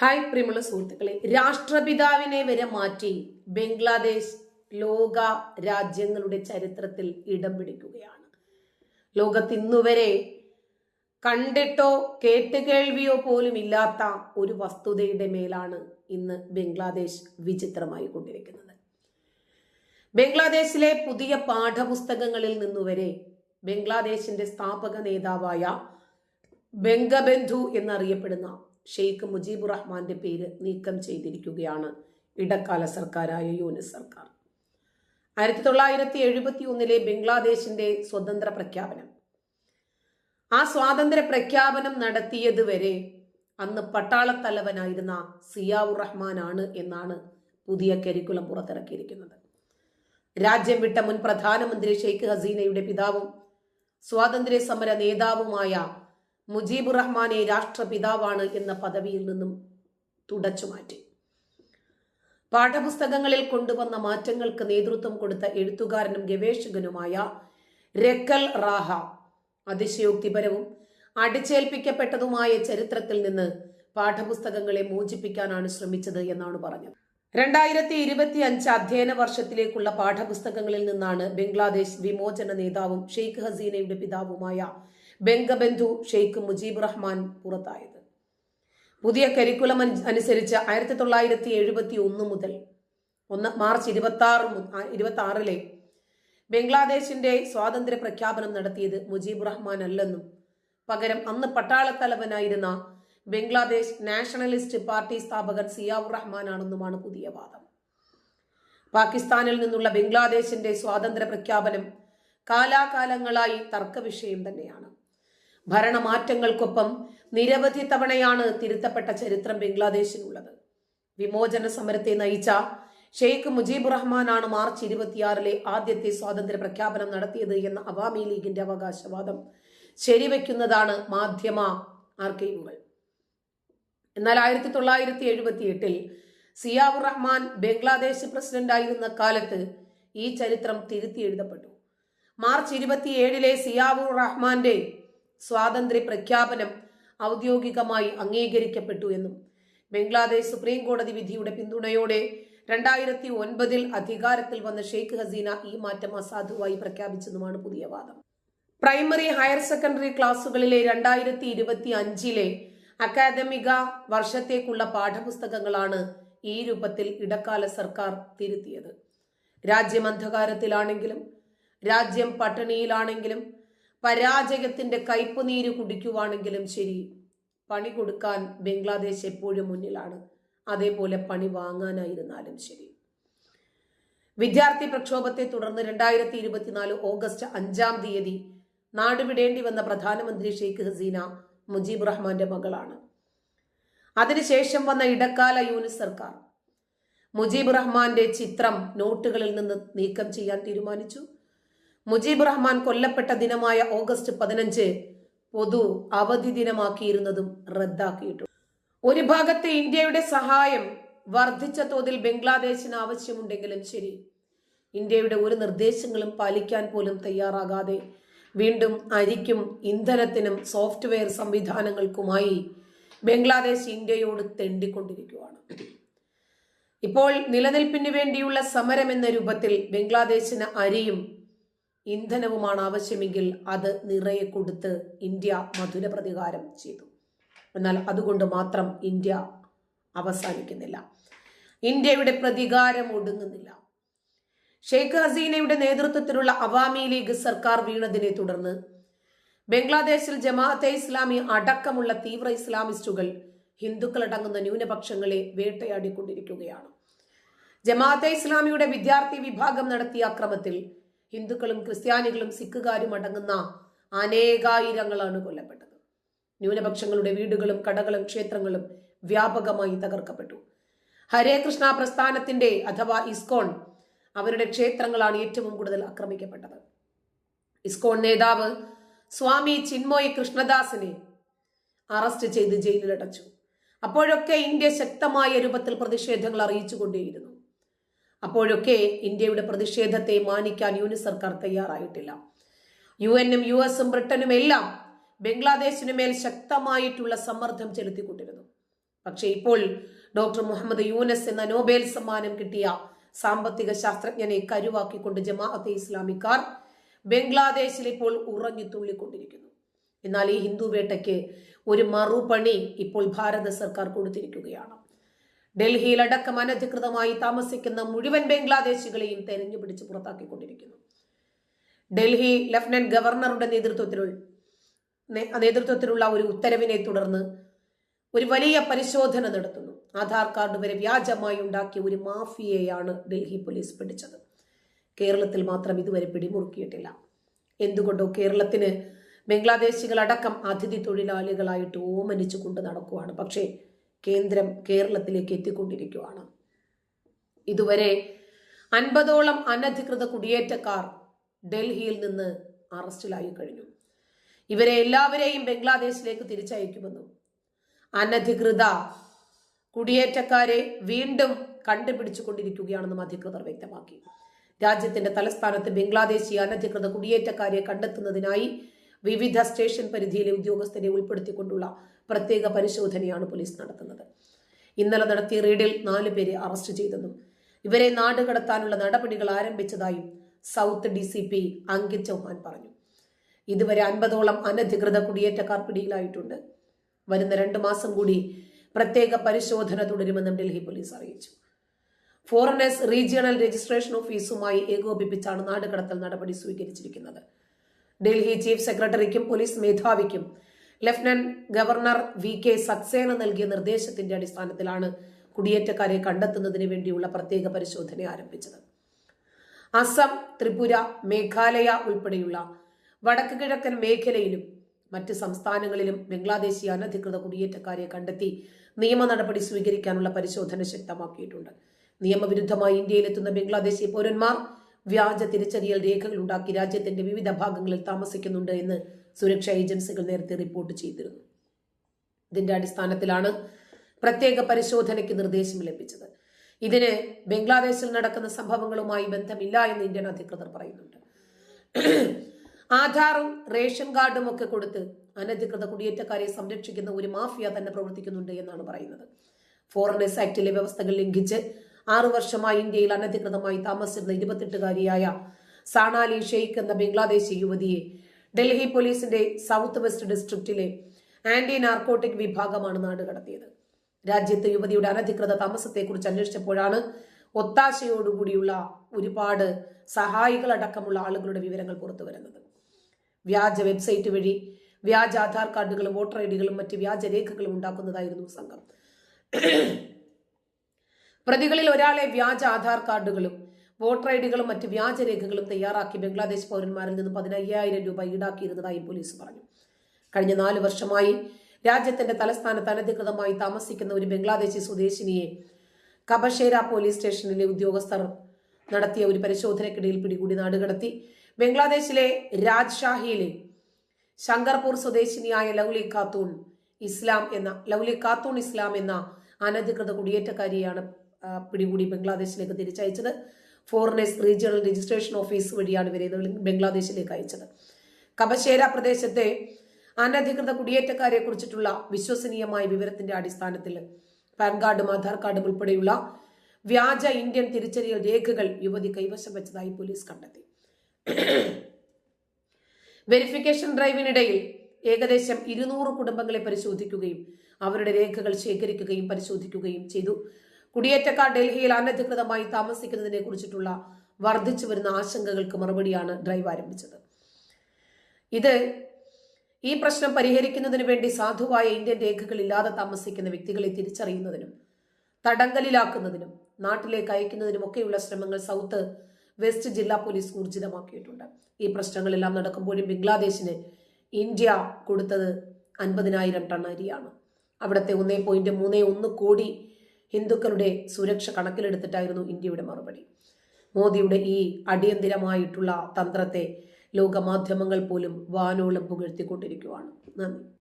Hi പ്രിയമുള്ള സുഹൃത്തുക്കളെ രാഷ്ട്രപിതാവിനെ വരെ മാറ്റി ബംഗ്ലാദേശ് ലോക രാജ്യങ്ങളുടെ ചരിത്രത്തിൽ ഇടം പിടിക്കുകയാണ്. ലോകത്ത് ഇന്നുവരെ കണ്ടിട്ടോ കേട്ടുകേൾവിയോ പോലും ഇല്ലാത്ത ഒരു വസ്തുതയുടെ മേലാണ് ഇന്ന് ബംഗ്ലാദേശ് വിചിത്രമായി കൊണ്ടിരിക്കുന്നത്. ബംഗ്ലാദേശിലെ പുതിയ പാഠപുസ്തകങ്ങളിൽ നിന്നുവരെ ബംഗ്ലാദേശിന്റെ സ്ഥാപക നേതാവായ ബംഗബന്ധു എന്നറിയപ്പെടുന്ന ഷെയ്ഖ് മുജീബ് റഹ്മാന്റെ പേര് നീക്കം ചെയ്തിരിക്കുകയാണ് ഇടക്കാല സർക്കാരായ യൂനിസ് സർക്കാർ. ആയിരത്തി തൊള്ളായിരത്തി എഴുപത്തി ഒന്നിലെ ബംഗ്ലാദേശിന്റെ സ്വതന്ത്ര പ്രഖ്യാപനം. ആ സ്വാതന്ത്ര്യ പ്രഖ്യാപനം നടത്തിയത് വരെ അന്ന് പട്ടാളത്തലവനായിരുന്ന സിയാവുർ റഹ്മാനാണ് എന്നാണ് പുതിയ കരിക്കുലം പുറത്തിറക്കിയിരിക്കുന്നത്. രാജ്യം വിട്ട മുൻ പ്രധാനമന്ത്രി ഷെയ്ഖ് ഹസീനയുടെ പിതാവും സ്വാതന്ത്ര്യ സമര നേതാവുമായ മുജീബുർ റഹ്മാനെ രാഷ്ട്രപിതാവാണ് എന്ന പദവിയിൽ നിന്നും തുടച്ചു മാറ്റി. പാഠപുസ്തകങ്ങളിൽ കൊണ്ടുവന്ന മാറ്റങ്ങൾക്ക് നേതൃത്വം കൊടുത്ത എഴുത്തുകാരനും ഗവേഷകനുമായ രക്കൽ റാഹ അതിശയോക്തിപരവും അടിച്ചേൽപ്പിക്കപ്പെട്ടതുമായ ചരിത്രത്തിൽ നിന്ന് പാഠപുസ്തകങ്ങളെ മോചിപ്പിക്കാനാണ് ശ്രമിച്ചത് എന്നാണ് പറഞ്ഞത്. രണ്ടായിരത്തി ഇരുപത്തി അഞ്ച് അധ്യയന വർഷത്തിലേക്കുള്ള പാഠപുസ്തകങ്ങളിൽ നിന്നാണ് ബംഗ്ലാദേശ് വിമോചന നേതാവും ഷെയ്ഖ് ഹസീനയുടെ പിതാവുമായ ബംഗബന്ധു ഷെയ്ഖ് മുജീബ് റഹ്മാൻ പുറത്തായത്. പുതിയ കരിക്കുലം അനുസരിച്ച് ആയിരത്തി തൊള്ളായിരത്തി എഴുപത്തി ഒന്ന് മുതൽ ഒന്ന് മാർച്ച് ഇരുപത്തി ആറ് ഇരുപത്തി ആറിലെ ബംഗ്ലാദേശിന്റെ സ്വാതന്ത്ര്യ പ്രഖ്യാപനം നടത്തിയത് മുജീബ് റഹ്മാൻ അല്ലെന്നും പകരം അന്ന് പട്ടാളത്തലവനായിരുന്ന ബംഗ്ലാദേശ് നാഷണലിസ്റ്റ് പാർട്ടി സ്ഥാപകൻ സിയാവുർ റഹ്മാനാണെന്നുമാണ് പുതിയ വാദം. പാകിസ്ഥാനിൽ നിന്നുള്ള ബംഗ്ലാദേശിന്റെ സ്വാതന്ത്ര്യ പ്രഖ്യാപനം കാലാകാലങ്ങളായി തർക്ക വിഷയം തന്നെയാണ്. ഭരണമാറ്റങ്ങൾക്കൊപ്പം നിരവധി തവണയാണ് തിരുത്തപ്പെട്ട ചരിത്രം ബംഗ്ലാദേശിനുള്ളത്. വിമോചന സമരത്തെ നയിച്ച ഷെയ്ഖ് മുജീബ് റഹ്മാനാണ് മാർച്ച് ഇരുപത്തിയാറിലെ ആദ്യത്തെ സ്വാതന്ത്ര്യ പ്രഖ്യാപനം നടത്തിയത് എന്ന അവാമി ലീഗിന്റെ അവകാശവാദം ശരിവെക്കുന്നതാണ് മാധ്യമ ആർക്കൈവുകൾ. എന്നാൽ ആയിരത്തി തൊള്ളായിരത്തി എഴുപത്തി എട്ടിൽ സിയാവുർ റഹ്മാൻ ബംഗ്ലാദേശ് പ്രസിഡന്റായിരുന്ന കാലത്ത് ഈ ചരിത്രം തിരുത്തി എഴുതപ്പെട്ടു. മാർച്ച് ഇരുപത്തിയേഴിലെ സിയാവുർ റഹ്മാന്റെ സ്വാതന്ത്ര്യ പ്രഖ്യാപനം ഔദ്യോഗികമായി അംഗീകരിക്കപ്പെട്ടു എന്നും ബംഗ്ലാദേശ് സുപ്രീം കോടതി വിധിയുടെ പിന്തുണയോടെ രണ്ടായിരത്തി ഒൻപതിൽ അധികാരത്തിൽ വന്ന ഷെയ്ഖ് ഹസീന ഈ മാറ്റം അസാധുവായി പ്രഖ്യാപിച്ചതുമാണ് പുതിയ വാദം. പ്രൈമറി ഹയർ സെക്കൻഡറി ക്ലാസുകളിലെ രണ്ടായിരത്തി ഇരുപത്തി അഞ്ചിലെ അക്കാദമിക വർഷത്തേക്കുള്ള പാഠപുസ്തകങ്ങളാണ് ഈ രൂപത്തിൽ ഇടക്കാല സർക്കാർ തിരുത്തിയത്. രാജ്യം അന്ധകാരത്തിലാണെങ്കിലും രാജ്യം പട്ടിണിയിലാണെങ്കിലും പരാജയത്തിന്റെ കയ്പുനീര് കുടിക്കുവാണെങ്കിലും ശരി. പണി കൊടുക്കാൻ ബംഗ്ലാദേശ് എപ്പോഴും മുന്നിലാണ്. അതേപോലെ പണി വാങ്ങാനായിരുന്നാലും ശരി. വിദ്യാർത്ഥി പ്രക്ഷോഭത്തെ തുടർന്ന് രണ്ടായിരത്തി ഇരുപത്തിനാല് ഓഗസ്റ്റ് അഞ്ചാം തീയതി നാടുവിടേണ്ടി വന്ന പ്രധാനമന്ത്രി ഷെയ്ഖ് ഹസീന മുജീബ് റഹ്മാന്റെ മകളാണ്. അതിനുശേഷം വന്ന ഇടക്കാല യൂനിസ് സർക്കാർ മുജീബ് റഹ്മാന്റെ ചിത്രം നോട്ടുകളിൽ നിന്ന് നീക്കം ചെയ്യാൻ തീരുമാനിച്ചു. മുജീബ് റഹ്മാൻ കൊല്ലപ്പെട്ട ദിനമായ ഓഗസ്റ്റ് പതിനഞ്ച് പൊതു അവധി ദിനമാക്കിയിരുന്നതും റദ്ദാക്കിയിട്ടുണ്ട് ഒരു ഭാഗത്ത് ഇന്ത്യയുടെ സഹായം വർദ്ധിച്ച തോതിൽ ബംഗ്ലാദേശിന് ആവശ്യമുണ്ടെങ്കിലും ശരി. ഇന്ത്യയുടെ ഒരു നിർദ്ദേശങ്ങളും പാലിക്കാൻ പോലും തയ്യാറാകാതെ വീണ്ടും അരിക്കും ഇന്ധനത്തിനും സോഫ്റ്റ്വെയർ സംവിധാനങ്ങൾക്കുമായി ബംഗ്ലാദേശ് ഇന്ത്യയോട് തെണ്ടിക്കൊണ്ടിരിക്കുകയാണ് ഇപ്പോൾ നിലനിൽപ്പിന് വേണ്ടിയുള്ള സമരം എന്ന രൂപത്തിൽ ബംഗ്ലാദേശിന് അരിയും ഇന്ധനവുമാണ് ആവശ്യമെങ്കിൽ അത് നിറയെ കൊടുത്ത് ഇന്ത്യ മധുര പ്രതികാരം ചെയ്തു. എന്നാൽ അതുകൊണ്ട് മാത്രം ഇന്ത്യ അവസാനിക്കുന്നില്ല. ഇന്ത്യയുടെ പ്രതികാരം ഒടുങ്ങുന്നില്ല. ഷെയ്ഖ് ഹസീനയുടെ നേതൃത്വത്തിലുള്ള അവാമി ലീഗ് സർക്കാർ വീണതിനെ തുടർന്ന് ബംഗ്ലാദേശിൽ ജമാഅത്തെ ഇസ്ലാമി അടക്കമുള്ള തീവ്ര ഇസ്ലാമിസ്റ്റുകൾ ഹിന്ദുക്കളടങ്ങുന്ന ന്യൂനപക്ഷങ്ങളെ വേട്ടയാടിക്കൊണ്ടിരിക്കുകയാണ്. ജമാഅത്തെ ഇസ്ലാമിയുടെ വിദ്യാർത്ഥി വിഭാഗം നടത്തിയ അക്രമത്തിൽ ഹിന്ദുക്കളും ക്രിസ്ത്യാനികളും സിഖുകാരും അടങ്ങുന്ന അനേകായിരങ്ങളാണ് കൊല്ലപ്പെട്ടത്. ന്യൂനപക്ഷങ്ങളുടെ വീടുകളും കടകളും ക്ഷേത്രങ്ങളും വ്യാപകമായി തകർക്കപ്പെട്ടു. ഹരേ കൃഷ്ണ പ്രസ്ഥാനത്തിന്റെ അഥവാ ഇസ്കോൺ അവരുടെ ക്ഷേത്രങ്ങളാണ് ഏറ്റവും കൂടുതൽ ആക്രമിക്കപ്പെട്ടത്. ഇസ്കോൺ നേതാവ് സ്വാമി ചിന്മോയ് കൃഷ്ണദാസിനെ അറസ്റ്റ് ചെയ്ത് ജയിലിലടച്ചു. അപ്പോഴൊക്കെ ഇന്ത്യ ശക്തമായ രൂപത്തിൽ പ്രതിഷേധങ്ങൾ അറിയിച്ചുകൊണ്ടേയിരുന്നു. അപ്പോഴൊക്കെ ഇന്ത്യയുടെ പ്രതിഷേധത്തെ മാനിക്കാൻ യൂനി സർക്കാർ തയ്യാറായിട്ടില്ല. യു എന്നും യു എസും ബ്രിട്ടനും എല്ലാം ബംഗ്ലാദേശിനു മേൽ ശക്തമായിട്ടുള്ള സമ്മർദ്ദം ചെലുത്തിക്കൊണ്ടിരുന്നു. പക്ഷേ ഇപ്പോൾ ഡോക്ടർ മുഹമ്മദ് യൂനസ് എന്ന നോബേൽ സമ്മാനം കിട്ടിയ സാമ്പത്തിക ശാസ്ത്രജ്ഞനെ കരുവാക്കിക്കൊണ്ട് ജമാഅത്തെ ഇസ്ലാമിക്കാർ ബംഗ്ലാദേശിൽ ഇപ്പോൾ ഉറഞ്ഞു തുള്ളിക്കൊണ്ടിരിക്കുന്നു. എന്നാൽ ഈ ഹിന്ദു വേട്ടയ്ക്ക് ഒരു മറുപണി ഇപ്പോൾ ഭാരത സർക്കാർ കൊടുത്തിരിക്കുകയാണ്. ഡൽഹിയിൽ അടക്കം അനധികൃതമായി താമസിക്കുന്ന മുഴുവൻ ബംഗ്ലാദേശികളെയും തെരഞ്ഞു പിടിച്ച് പുറത്താക്കിക്കൊണ്ടിരിക്കുന്നു. ഡൽഹി ലഫ്റ്റനന്റ് ഗവർണറുടെ നേതൃത്വത്തിലുള്ള നേതൃത്വത്തിലുള്ള ഒരു ഉത്തരവിനെ തുടർന്ന് ഒരു വലിയ പരിശോധന നടത്തുന്നു. ആധാർ കാർഡ് വരെ വ്യാജമായി ഉണ്ടാക്കിയ ഒരു മാഫിയയാണ് ഡൽഹി പോലീസ് പിടിച്ചത്. കേരളത്തിൽ മാത്രം ഇതുവരെ പിടിമുറുക്കിയിട്ടില്ല. എന്തുകൊണ്ടോ കേരളത്തിന് ബംഗ്ലാദേശികളടക്കം അതിഥി തൊഴിലാളികളായിട്ട് ഓമനിച്ചു കൊണ്ട് നടക്കുവാണ്. പക്ഷേ കേന്ദ്രം കേരളത്തിലേക്ക് എത്തിക്കൊണ്ടിരിക്കുകയാണ് ഇതുവരെ അൻപതോളം അനധികൃത കുടിയേറ്റക്കാർ ഡൽഹിയിൽ നിന്ന് അറസ്റ്റിലായി കഴിഞ്ഞു. ഇവരെ എല്ലാവരെയും ബംഗ്ലാദേശിലേക്ക് തിരിച്ചയക്കുമെന്നും അനധികൃത കുടിയേറ്റക്കാരെ വീണ്ടും കണ്ടുപിടിച്ചു കൊണ്ടിരിക്കുകയാണെന്നും അധികൃതർ വ്യക്തമാക്കി. രാജ്യത്തിന്റെ തലസ്ഥാനത്ത് ബംഗ്ലാദേശി അനധികൃത കുടിയേറ്റക്കാരെ കണ്ടെത്തുന്നതിനായി വിവിധ സ്റ്റേഷൻ പരിധിയിലെ ഉദ്യോഗസ്ഥരെ ഉൾപ്പെടുത്തിക്കൊണ്ടുള്ള പ്രത്യേക പരിശോധനയാണ് പോലീസ് നടത്തുന്നത്. ഇന്നലെ നടത്തിയ റെയ്ഡിൽ നാല് പേരെ അറസ്റ്റ് ചെയ്തെന്നും ഇവരെ നാടുകടത്താനുള്ള നടപടികൾ ആരംഭിച്ചതായും south D C P Ankit Chauhan പറഞ്ഞു. ഇതുവരെ അൻപതോളം അനധികൃത കുടിയേറ്റക്കാർ പിടിയിലായിട്ടുണ്ട്. വരുന്ന രണ്ടു മാസം കൂടി പ്രത്യേക പരിശോധന തുടരുമെന്നും ഡൽഹി പോലീസ് അറിയിച്ചു. ഫോറിനേഴ്സ് റീജിയണൽ രജിസ്ട്രേഷൻ ഓഫീസുമായി ഏകോപിപ്പിച്ചാണ് നാടുകടത്തൽ നടപടി സ്വീകരിച്ചിരിക്കുന്നത്. ഡൽഹി ചീഫ് സെക്രട്ടറിക്കും police മേധാവിക്കും. Lieutenant governor V K Saxena നൽകിയ നിർദ്ദേശത്തിന്റെ അടിസ്ഥാനത്തിലാണ് കുടിയേറ്റക്കാരെ കണ്ടെത്തുന്നതിന് വേണ്ടിയുള്ള പ്രത്യേക പരിശോധന ആരംഭിച്ചത്. അസം ത്രിപുര മേഘാലയ ഉൾപ്പെടെയുള്ള വടക്ക് കിഴക്കൻ മേഖലയിലും മറ്റ് സംസ്ഥാനങ്ങളിലും ബംഗ്ലാദേശി അനധികൃത കുടിയേറ്റക്കാരെ കണ്ടെത്തി നിയമ നടപടി സ്വീകരിക്കാനുള്ള പരിശോധന ശക്തമാക്കിയിട്ടുണ്ട്. നിയമവിരുദ്ധമായി ഇന്ത്യയിലെത്തുന്ന ബംഗ്ലാദേശി പൗരന്മാർ വ്യാജ തിരിച്ചറിയൽ രേഖകൾ ഉണ്ടാക്കി രാജ്യത്തിന്റെ വിവിധ ഭാഗങ്ങളിൽ താമസിക്കുന്നുണ്ട് എന്ന് സുരക്ഷാ ഏജൻസികൾ നേരത്തെ റിപ്പോർട്ട് ചെയ്തിരുന്നു. ഇതിന്റെ അടിസ്ഥാനത്തിലാണ് പ്രത്യേക പരിശോധനയ്ക്ക് നിർദ്ദേശം ലഭിച്ചത്. ഇതിന് ബംഗ്ലാദേശിൽ നടക്കുന്ന സംഭവങ്ങളുമായി ബന്ധമില്ല എന്ന് ഇന്ത്യൻ അധികൃതർ പറയുന്നുണ്ട്. ആധാറും റേഷൻ കാർഡും ഒക്കെ കൊടുത്ത് അനധികൃത കുടിയേറ്റക്കാരെ സംരക്ഷിക്കുന്ന ഒരു മാഫിയ തന്നെ പ്രവർത്തിക്കുന്നുണ്ട് എന്നാണ് പറയുന്നത്. ഫോറിനേഴ്സ് ആക്ടിലെ വ്യവസ്ഥകൾ ലംഘിച്ച് ആറു വർഷമായി ഇന്ത്യയിൽ അനധികൃതമായി താമസിച്ചിരുന്ന ഇരുപത്തെട്ടുകാരിയായ സാണാലി ഷെയ്ഖ് എന്ന ബംഗ്ലാദേശി യുവതിയെ ഡൽഹി പോലീസിന്റെ സൗത്ത് വെസ്റ്റ് ഡിസ്ട്രിക്റ്റിലെ ആന്റി നാർക്കോട്ടിക് വിഭാഗമാണ് നാട് കടത്തിയത് രാജ്യത്ത് യുവതിയുടെ അനധികൃത താമസത്തെക്കുറിച്ച് അന്വേഷിച്ചപ്പോഴാണ് ഒത്താശയോടുകൂടിയുള്ള ഒരുപാട് സഹായികൾ അടക്കമുള്ള ആളുകളുടെ വിവരങ്ങൾ പുറത്തു വരുന്നത്. വ്യാജ വെബ്സൈറ്റ് വഴി വ്യാജ ആധാർ കാർഡുകളും വോട്ടർ ഐ ഡികളും മറ്റ് വ്യാജ രേഖകളും ഉണ്ടാക്കുന്നതായിരുന്നു സംഘം. പ്രതികളിൽ ഒരാളെ വ്യാജ ആധാർ കാർഡുകളും വോട്ടർ ഐ ഡികളും മറ്റ് വ്യാജരേഖകളും തയ്യാറാക്കി ബംഗ്ലാദേശ് പൗരന്മാരിൽ നിന്ന് പതിനയ്യായിരം രൂപ ഈടാക്കിയിരുന്നതായി പോലീസ് പറഞ്ഞു. കഴിഞ്ഞ നാല് വർഷമായി രാജ്യത്തിന്റെ തലസ്ഥാനത്ത് അനധികൃതമായി താമസിക്കുന്ന ഒരു ബംഗ്ലാദേശി സ്വദേശിനിയെ കബഷേര പോലീസ് സ്റ്റേഷനിലെ ഉദ്യോഗസ്ഥർ നടത്തിയ ഒരു പരിശോധനയ്ക്കിടയിൽ പിടികൂടി നാടുകടത്തി. ബംഗ്ലാദേശിലെ രാജ്ഷാഹിയിലെ ശങ്കർപൂർ സ്വദേശിനിയായ ലൗലി ഖാത്തൂൺ ഇസ്ലാം എന്ന ലൗലി ഖാത്തൂൺ ഇസ്ലാം എന്ന അനധികൃത കുടിയേറ്റക്കാരിയാണ് പിടികൂടി ബംഗ്ലാദേശിലേക്ക് തിരിച്ചയച്ചത്. ഫോറിനേഴ്സ് റീജിയണൽ രജിസ്ട്രേഷൻ ഓഫീസ് വഴിയാണ് ഇവരെ ബംഗ്ലാദേശിലേക്ക് അയച്ചത്. കബശേര പ്രദേശത്തെ അനധികൃത കുടിയേറ്റക്കാരെ കുറിച്ചിട്ടുള്ള വിശ്വസനീയമായ വിവരത്തിന്റെ അടിസ്ഥാനത്തിൽ പാൻ കാർഡും ആധാർ കാർഡും ഉൾപ്പെടെയുള്ള വ്യാജ ഇന്ത്യൻ തിരിച്ചറിയൽ രേഖകൾ യുവതി കൈവശം വെച്ചതായി പോലീസ് കണ്ടെത്തി. വെരിഫിക്കേഷൻ ഡ്രൈവിനിടയിൽ ഏകദേശം ഇരുന്നൂറ് കുടുംബങ്ങളെ പരിശോധിക്കുകയും അവരുടെ രേഖകൾ ശേഖരിക്കുകയും പരിശോധിക്കുകയും ചെയ്തു. കുടിയേറ്റക്കാർ ഡൽഹിയിൽ അനധികൃതമായി താമസിക്കുന്നതിനെ കുറിച്ചിട്ടുള്ള വർദ്ധിച്ചു വരുന്ന ആശങ്കകൾക്ക് മറുപടിയാണ് ഡ്രൈവ് ആരംഭിച്ചത്. ഇത് ഈ പ്രശ്നം പരിഹരിക്കുന്നതിന് വേണ്ടി സാധുവായ ഇന്ത്യൻ രേഖകൾ ഇല്ലാതെ താമസിക്കുന്ന വ്യക്തികളെ തിരിച്ചറിയുന്നതിനും തടങ്കലിലാക്കുന്നതിനും നാട്ടിലേക്ക് അയക്കുന്നതിനും ഒക്കെയുള്ള ശ്രമങ്ങൾ സൗത്ത് വെസ്റ്റ് ജില്ലാ പോലീസ് ഊർജിതമാക്കിയിട്ടുണ്ട്. ഈ പ്രശ്നങ്ങളെല്ലാം നടക്കുമ്പോഴും ബംഗ്ലാദേശിന് ഇന്ത്യ കൊടുത്തത് അൻപതിനായിരം ടൺ അരിയാണ്. അവിടുത്തെ ഒന്നേ പോയിന്റ് ഒന്ന് കോടി ഹിന്ദുക്കളുടെ സുരക്ഷ കണക്കിലെടുത്തിട്ടായിരുന്നു ഇന്ത്യയുടെ മറുപടി. മോദിയുടെ ഈ അടിയന്തിരമായിട്ടുള്ള തന്ത്രത്തെ ലോകമാധ്യമങ്ങൾ പോലും വാനോളം പുകഴ്ത്തിക്കൊണ്ടിരിക്കുകയാണ് നന്ദി.